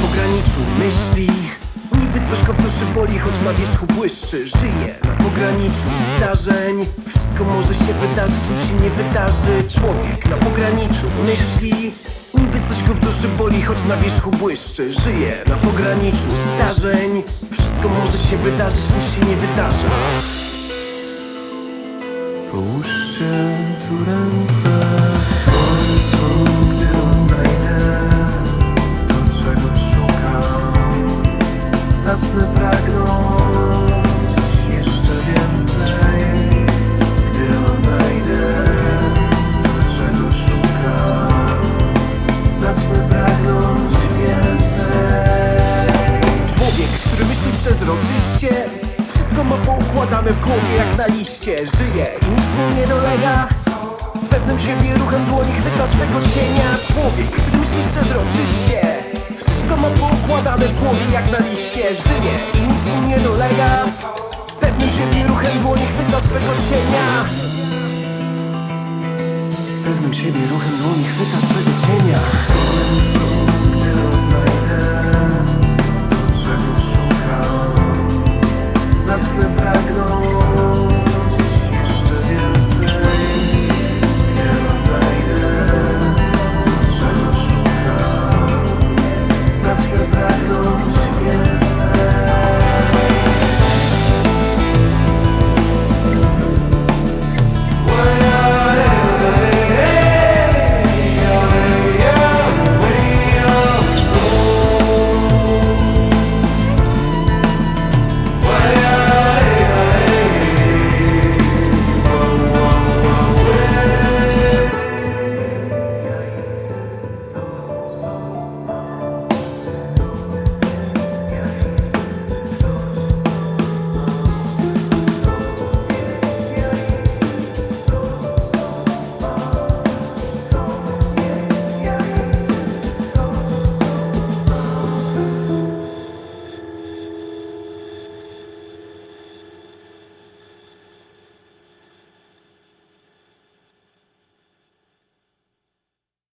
pograniczu myśli. Niby coś go w duszy boli, choć na wierzchu błyszczy. Żyje na pograniczu zdarzeń. Wszystko może się wydarzyć, nic się nie wydarzy. Człowiek na pograniczu myśli. Niby coś go w duszy boli, choć na wierzchu błyszczy. Żyje na pograniczu zdarzeń. Wszystko może się wydarzyć, nic się nie wydarzy. Połóżcie tu ręce Zacznę pragnąć jeszcze więcej Gdy odnajdę To czego szukam. Zacznę pragnąć więcej. Człowiek, który myśli przezroczyście Wszystko ma poukładane w głowie jak na liście. Żyje i nic mu nie dolega. Pewnym siebie ruchem dłoni chwyta swego cienia. Człowiek, który myśli przezroczyście Ma poukładane w głowie jak na liście. Żyje i nic mu nie dolega. Pewnym siebie ruchem dłoni chwyta swego cienia. Pewnym siebie ruchem dłoni chwyta swego cienia. Zacznę pragnąć